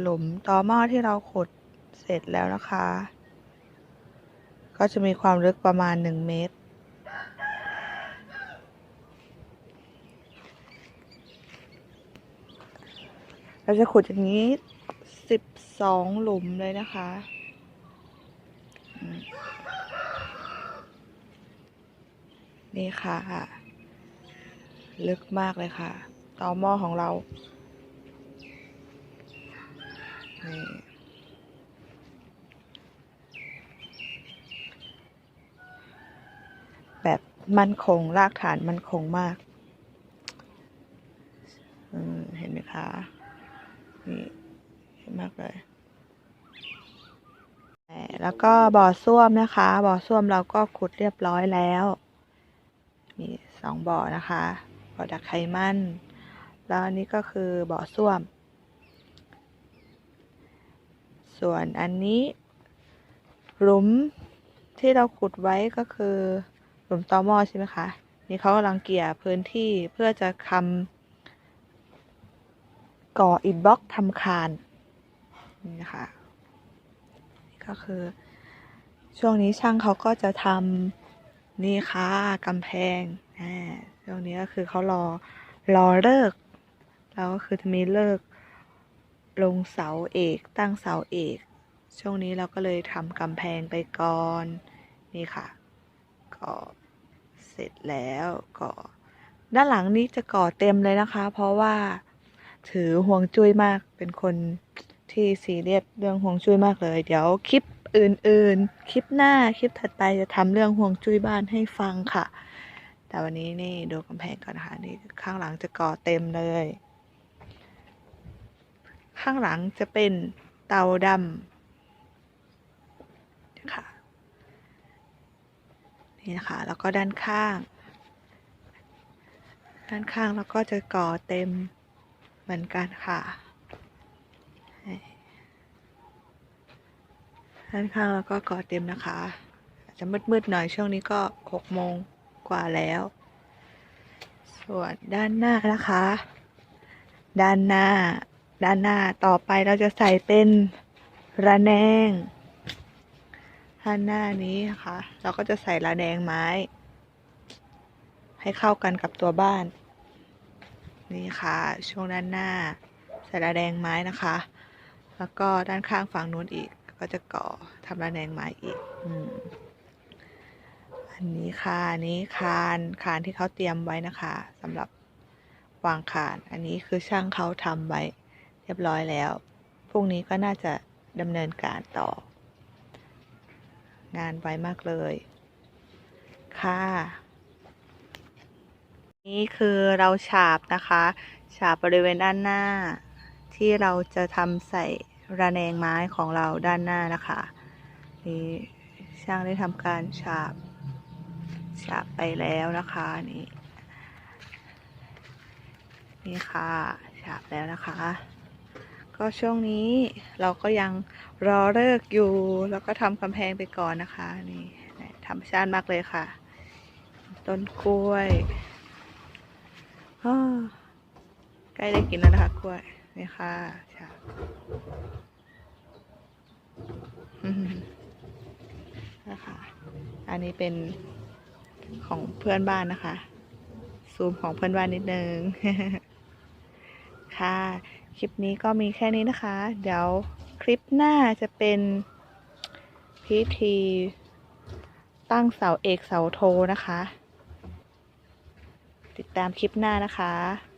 หลุมตอหม้อที่เราขุดเสร็จแล้วนะคะ ก็จะมีความลึกประมาณ 1 เมตร เราจะขุดอย่างนี้ 12 หลุมเลยนะคะนี่ค่ะ ลึกมากเลยค่ะตอหม้อของเรา นี่แบบมั่นคง รากฐานมั่นคงมาก เห็นไหมคะ นี่เห็นมากเลยแหมแล้วก็บ่อส้วมนะคะ บ่อส้วมเราก็ขุดเรียบร้อยแล้ว มีสองบ่อนะคะ บ่อดักไขมัน แล้วอันนี้ก็คือบ่อส้วม ส่วนอันนี้หลุมที่เราขุดไว้ก็คือหลุมตอมอใช่ไหมคะ นี่เขากำลังเกี่ยพื้นที่เพื่อจะทำก่ออิฐบล็อกทำคานนี่นะคะนี่ก็คือ ช่วงนี้ช่างเขาก็จะทำนี่ค่ะกำแพงอ่าช่วงนี้ก็คือเขารอรอเลิก แล้วก็คือจะมีเลิก ลงเสาเอกตั้งเสาเอก ช่วงนี้เราก็เลยทำกำแพงไปก่อน นี่ค่ะ ก็เสร็จแล้วก็ด้านหลังนี้จะก่อเต็มเลยนะคะ เพราะว่าถือห่วงจุ้ยมากเป็นคนที่ซีเรียสเรื่องห่วงจุ้ยมากเลย เดี๋ยวคลิปอื่นๆ คลิปหน้าคลิปถัดไปจะทำเรื่องห่วงจุ้ยบ้านให้ฟังค่ะ แต่วันนี้นี่ดูกำแพงก่อนนะคะนี่ข้างหลังจะก่อเต็มเลย ข้างหลังจะเป็นเตาดำค่ะนี่นะคะ แล้วก็ด้านข้าง ด้านข้างเราก็จะก่อเต็มเหมือนกันค่ะ ด้านข้างเราก็ก่อเต็มนะคะ อาจจะมืดๆหน่อยช่วงนี้ก็หกโมงกว่าแล้ว ส่วนด้านหน้านะคะ ด้านหน้า ด้านหน้าต่อไปเราจะใส่เป็นระแนงด้านหน้านี้นะคะ เราก็จะใส่ระแนงไม้ ให้เข้ากันกับตัวบ้าน นี่ค่ะ ช่วงด้านหน้า ใส่ระแนงไม้นะคะ แล้วก็ด้านข้างฝั่งนู้นอีก ก็จะก่อทำระแนงไม้อีกอืมอันนี้ค่ะอันนี้คานคานที่เขาเตรียมไว้นะคะสำหรับวางคาน อันนี้คือช่างเขาทำไว้ รียบร้อยแล้ว พรุ่งนี้ก็น่าจะดำเนินการต่อ งานไวมากเลย ค่ะ นี่คือเราฉาบนะคะ ฉาบบริเวณด้านหน้า ที่เราจะทำใส่ระแนงไม้ของเราด้านหน้านะคะ นี่ช่างได้ทำการฉาบ ฉาบไปแล้วนะคะนี่นี่ค่ะฉาบแล้วนะคะ ก็ช่วงนี้เราก็ยังรอเลิกอยู่ แล้วก็ทำกำแพงไปก่อนนะคะ นี่ธรรมชาติมากเลยค่ะ ต้นกล้วยใกล้ได้กินแล้วนะคะกล้วยนี่ค่ะนะคะอันนี้เป็นของเพื่อนบ้านนะคะ ซูมของเพื่อนบ้านนิดนึง ค่ะ คลิปนี้ก็มีแค่นี้นะคะ เดี๋ยวคลิปหน้าจะเป็นพิธีตั้งเสาเอกเสาโทนะคะ ติดตามคลิปหน้านะคะ